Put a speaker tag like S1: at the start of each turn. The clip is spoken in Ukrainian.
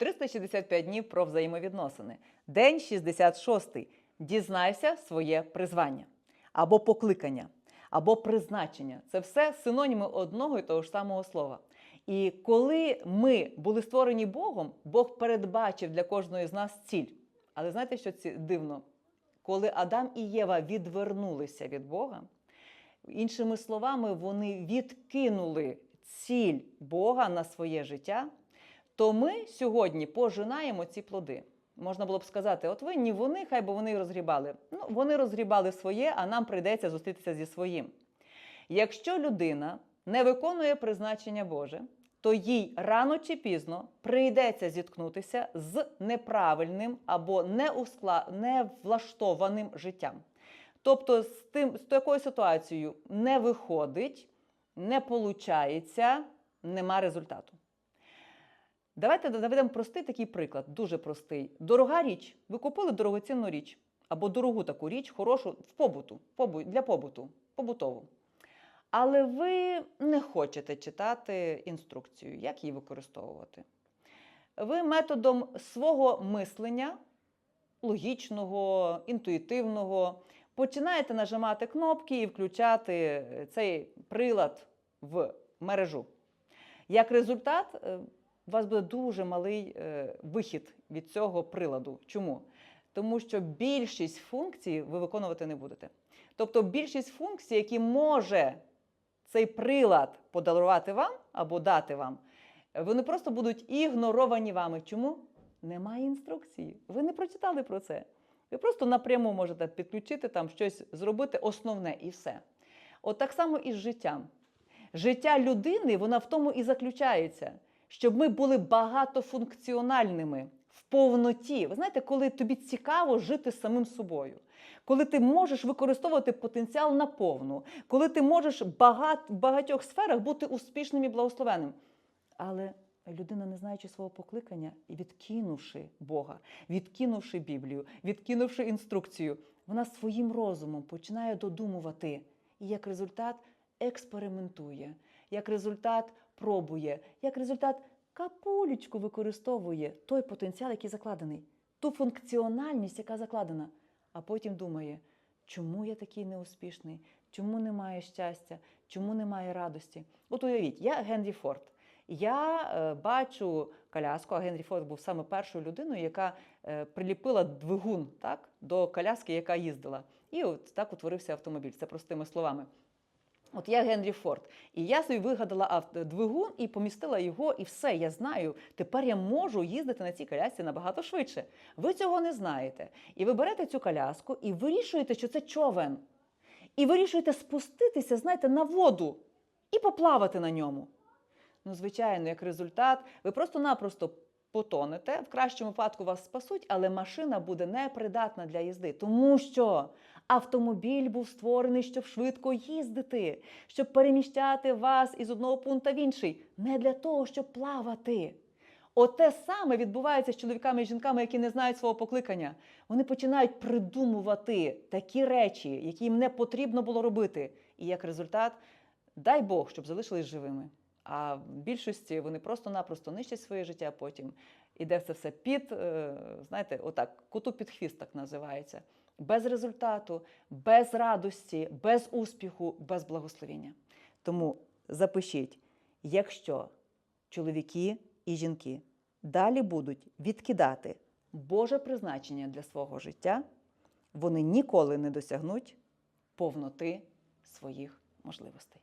S1: 365 днів про взаємовідносини. День 66. Дізнайся своє призвання або покликання, або призначення. Це все синоніми одного і того ж самого слова. І коли ми були створені Богом, Бог передбачив для кожної з нас ціль. Але знаєте, що ці дивно? Коли Адам і Єва відвернулися від Бога, іншими словами, вони відкинули ціль Бога на своє життя, то ми сьогодні пожинаємо ці плоди. Можна було б сказати, от винні вони, хай би вони розгрібали. Ну, вони розгрібали своє, а нам прийдеться зустрітися зі своїм. Якщо людина не виконує призначення Боже, то їй рано чи пізно прийдеться зіткнутися з неправильним або неускла... невлаштованим життям. Тобто, з, тим, з такою ситуацією не виходить, не получається, нема результату. Давайте наведемо простий такий приклад, дуже простий. Дорога річ. Ви купили дорогоцінну річ або дорогу таку річ, хорошу в побуту, для побуту, побутову. Але ви не хочете читати інструкцію, як її використовувати. Ви методом свого мислення, логічного, інтуїтивного, починаєте нажимати кнопки і включати цей прилад в мережу. Як результат, е, у вас буде дуже малий е, вихід від цього приладу. Чому? Тому що більшість функцій ви виконувати не будете. Тобто більшість функцій, які може цей прилад подарувати вам або дати вам, вони просто будуть ігноровані вами. Чому? Немає інструкції. Ви не прочитали про це. Ви просто напряму можете підключити там щось зробити основне і все. От так само і з життям. Життя людини, вона в тому і заключається, щоб ми були багатофункціональними в повноті. Ви знаєте, коли тобі цікаво жити самим собою, коли ти можеш використовувати потенціал наповну, коли ти можеш багат, в багатьох сферах бути успішним і благословенним. Але людина, не знаючи свого покликання і відкинувши Бога, відкинувши Біблію, відкинувши інструкцію, вона своїм розумом починає додумувати. І як результат експериментує, як результат пробує, як результат капулечку використовує той потенціал, який закладений, ту функціональність, яка закладена, а потім думає, чому я такий неуспішний, чому немає щастя, чому немає радості. От уявіть, я Генрі Форд. Я е, бачу коляску, а Генрі Форд був саме першою людиною, яка е, приліпила двигун так, до коляски, яка їздила. І от так утворився автомобіль. Це простими словами. От я Генрі Форд, і я собі вигадала двигун і помістила його, і все, я знаю. Тепер я можу їздити на цій колясці набагато швидше. Ви цього не знаєте. І ви берете цю коляску і вирішуєте, що це човен. І вирішуєте спуститися, знаєте, на воду і поплавати на ньому. Ну, звичайно, як результат, ви просто-напросто потонете. В кращому випадку вас спасуть, але машина буде непридатна для їзди, тому що автомобіль був створений, щоб швидко їздити, щоб переміщати вас із одного пункту в інший, не для того, щоб плавати. Оте саме відбувається з чоловіками і жінками, які не знають свого покликання. Вони починають придумувати такі речі, які їм не потрібно було робити. І як результат, дай Бог, щоб залишились живими. А в більшості вони просто-напросто нищать своє життя, потім іде це все під, е, знаєте, отак, коту під хвіст так називається. Без результату, без радості, без успіху, без благословення. Тому запишіть, якщо чоловіки і жінки далі будуть відкидати Боже призначення для свого життя, вони ніколи не досягнуть повноти своїх можливостей.